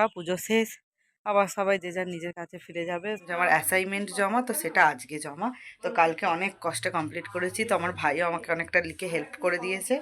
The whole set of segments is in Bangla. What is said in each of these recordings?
ফাঁকা পুজো শেষ, আবার সবাই যে যার নিজের কাছে ফিরে যাবে। আমার অ্যাসাইনমেন্ট জমা, তো সেটা আজকে জমা। তো কালকে অনেক কষ্টে কমপ্লিট করেছি, তো আমার ভাইও আমাকে অনেকটা লিখে হেল্প করে দিয়েছে।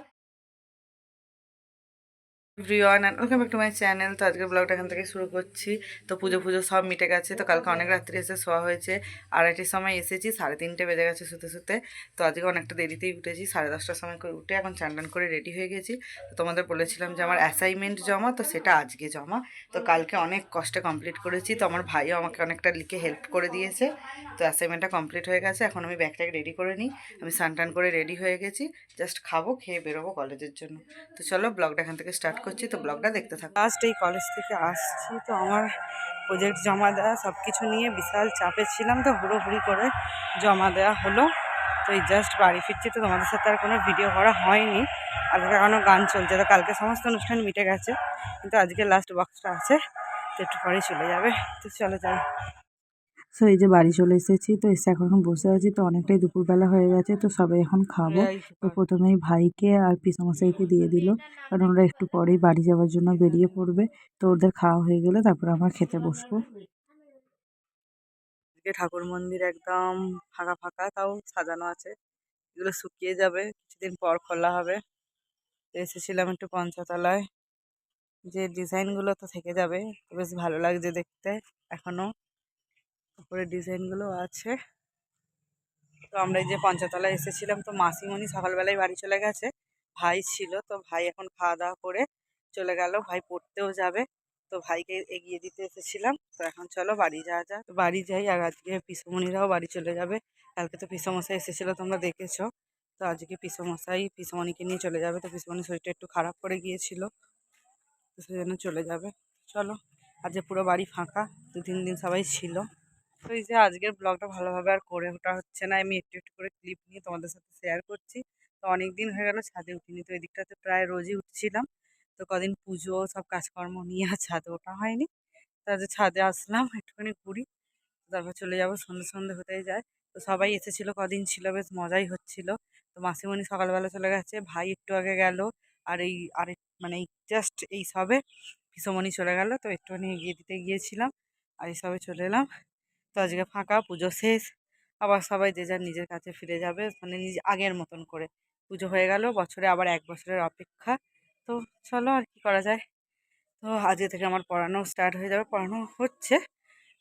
Everyone and welcome back to my channel তো আজকের ব্লগটা এখান থেকে শুরু করছি। তো পুজো পুজো সব মিটে গেছে। তো কালকে অনেক রাত্রি এসে শোয়া হয়েছে। আড়াইটির সময় এসেছি, সাড়ে তিনটে বেজে গেছে শুতে শুতে। তো আজকে অনেকটা দেরিতেই উঠেছি, সাড়ে দশটার সময় করে উঠে এখন চান করে রেডি হয়ে গেছি। তো তোমাদের বলেছিলাম যে আমার অ্যাসাইনমেন্ট জমা, তো সেটা আজকে জমা। তো কালকে অনেক কষ্টে কমপ্লিট করেছি। তো আমার ভাইও আমাকে অনেকটা লিখে হেল্প করে দিয়েছে। তো অ্যাসাইনমেন্টটা কমপ্লিট হয়ে গেছে। এখন আমি ব্যাগটাকে রেডি করে নিই। আমি স্নান করে রেডি হয়ে গেছি। জাস্ট খাব, খেয়ে বেরোবো কলেজের জন্য। তো চলো ব্লগটা এখান থেকে স্টার্ট করছি তো ব্লগটা দেখতে থাকো। লাস্ট এই কলেজ থেকে আসছি তো আমার প্রজেক্ট জমা দেওয়া সব কিছু নিয়ে বিশাল চাপে ছিলাম তো হুড়োহুড়ি করে জমা দেওয়া হলো। তো এই জাস্ট বাড়ি ফিরছি তো তোমাদের সাথে আর কোনো ভিডিও করা হয়নি। আজকে এখনও গান চলছে তো কালকে সমস্ত অনুষ্ঠান মিটে গেছে। কিন্তু আজকে লাস্ট বক্সটা আছে, তো একটু পরেই চলে যাবে। তো চলে যাই। সো এই যে বাড়ি চলে এসেছি তো এসে এখন বসে আছি তো অনেকটাই দুপুরবেলা হয়ে গেছে তো সবাই এখন খাব। তো প্রথমেই ভাইকে আর পিসামশাইকে দিয়ে দিল কারণ ওরা একটু পরেই বাড়ি যাওয়ার জন্য বেরিয়ে পড়বে। তো ওদের খাওয়া হয়ে গেলে তারপর আমরা খেতে বসবো। ঠাকুর মন্দির একদম ফাঁকা ফাঁকা তাও সাজানো আছে। এগুলো শুকিয়ে যাবে কিছুদিন পর খোলা হবে। এসেছিলাম একটু পঞ্চতলায়। যে ডিজাইনগুলো তো থেকে যাবে বেশ ভালো লাগছে দেখতে এখনও। উপরে ডিজাইনগুলো আছে। তো আমরা এই যে পঞ্চতলায় এসেছিলাম, তো মাসিমণি সকালবেলায় বাড়ি চলে গেছে। ভাই ছিল, তো ভাই এখন খাওয়া দাওয়া করে চলে গেল। ভাই পড়তেও যাবে, তো ভাইকে এগিয়ে দিতে এসেছিলাম। তো এখন চলো বাড়ি যাওয়া যাক। বাড়ি যাই, আর আজকে পিসমণিরাও বাড়ি চলে যাবে। কালকে তো পিসমশাই এসেছিল, তোমরা দেখেছ। তো আজকে পিসমশাই পিসমণিকে নিয়ে চলে যাবে। তো পিসমণির শরীরটা একটু খারাপ করে গিয়েছিল, তো সেই জন্য চলে যাবে। চলো আজকে পুরো বাড়ি ফাঁকা দু তিন দিন সবাই ছিল। তো এই যে আজকের ব্লগটা ভালোভাবে আর করে ওঠা হচ্ছে না। আমি একটু একটু করে ক্লিপ নিয়ে তোমাদের সাথে শেয়ার করছি। তো অনেক দিন হয়ে গেল ছাদে উঠিনি। তো এদিকটাতে প্রায় রোজই উঠছিলাম। তো কদিন পুজো, সব কাজকর্ম নিয়ে আর ছাদে ওঠা হয়নি। তো ছাদে আসলাম, একটুখানি ঘুরি। তারপর চলে যাব সন্ধে সন্ধে হতেই যায়। তো সবাই এসেছিল, কদিন ছিল, বেশ মজাই হচ্ছিল। তো মাসিমণি সকালবেলা চলে গেছে, ভাই একটু আগে গেল। আর এই আরেক মানে জাস্ট এই সবে পিসমণি চলে গেল। তো একটুখানি এগিয়ে দিতে গিয়েছিলাম। আর এই সবে চলে এলাম। তো আজকে ফাঁকা, পুজো শেষ। আবার সবাই যে যার নিজের কাছে ফিরে যাবে মানে নিজ আগের মতন করে। পুজো হয়ে গেল, বছরে আবার এক বছরের অপেক্ষা। তো চলো আর কি করা যায়। তো আজকে থেকে আমার পড়ানো স্টার্ট হয়ে যাবে, পড়ানো হচ্ছে।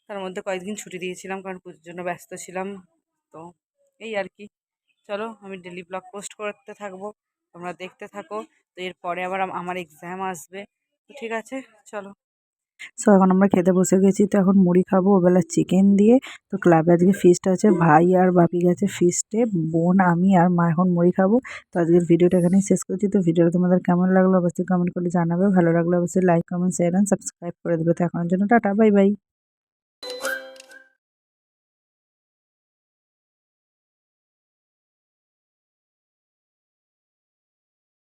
তার মধ্যে কয়েকদিন ছুটি দিয়েছিলাম, কারণ পুজোর জন্য ব্যস্ত ছিলাম। তো এই আর কি। চলো, আমি ডেলি ব্লগ পোস্ট করতে থাকব, তোমরা দেখতে থাকো। তো এরপরে আবার আমার এক্সাম আসবে। তো ঠিক আছে, চলো। সো এখন আমরা খেতে বসে গেছি, তো এখন মুড়ি খাব। ওবেলা চিকেন দিয়ে। তো ক্লাবে আজকে ফিস্ট আছে। ভাই আর বাপি গেছে ফিস্টে বোন, আমি আর মা এখন মুড়ি খাব। তো আজকের ভিডিওটা এখানেই শেষ করছি। তো ভিডিওটা তোমাদের কেমন লাগল? অবশ্যই কমেন্ট করে জানাবে। ভালো লাগল অবশ্যই like comment share and subscribe করে দেবে। তো এখনের জন্য টাটা বাই বাই